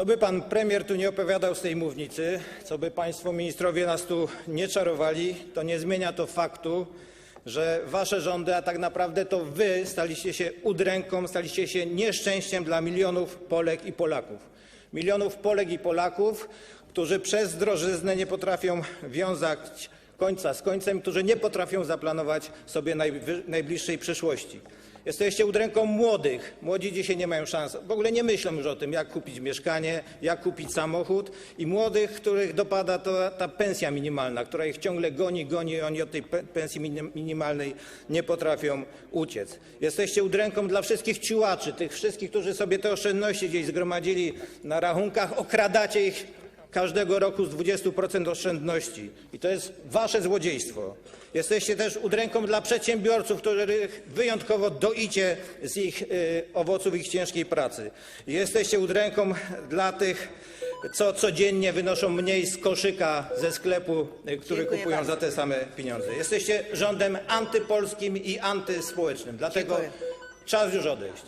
Co by pan premier tu nie opowiadał z tej mównicy, co by państwo ministrowie nas tu nie czarowali, to nie zmienia to faktu, że wasze rządy, a tak naprawdę to wy staliście się udręką, staliście się nieszczęściem dla milionów Polek i Polaków. Milionów Polek i Polaków, którzy przez drożyznę nie potrafią wiązać końca z końcem, którzy nie potrafią zaplanować sobie najbliższej przyszłości. Jesteście udręką młodych. Młodzi dzisiaj nie mają szans. W ogóle nie myślą już o tym, jak kupić mieszkanie, jak kupić samochód. I młodych, których dopada to, ta pensja minimalna, która ich ciągle goni, goni i oni od tej pe- pensji minim- minimalnej nie potrafią uciec. Jesteście udręką dla wszystkich ciułaczy, tych wszystkich, którzy sobie te oszczędności gdzieś zgromadzili na rachunkach. Okradacie ich każdego roku z 20% oszczędności. I to jest wasze złodziejstwo. Jesteście też udręką dla przedsiębiorców, których wyjątkowo doicie z ich y, owoców ich ciężkiej pracy. Jesteście udręką dla tych, co codziennie wynoszą mniej z koszyka ze sklepu, y, który Dziękuję kupują bardzo. za te same pieniądze. Jesteście rządem antypolskim i antyspołecznym. Dlatego Dziękuję. czas już odejść.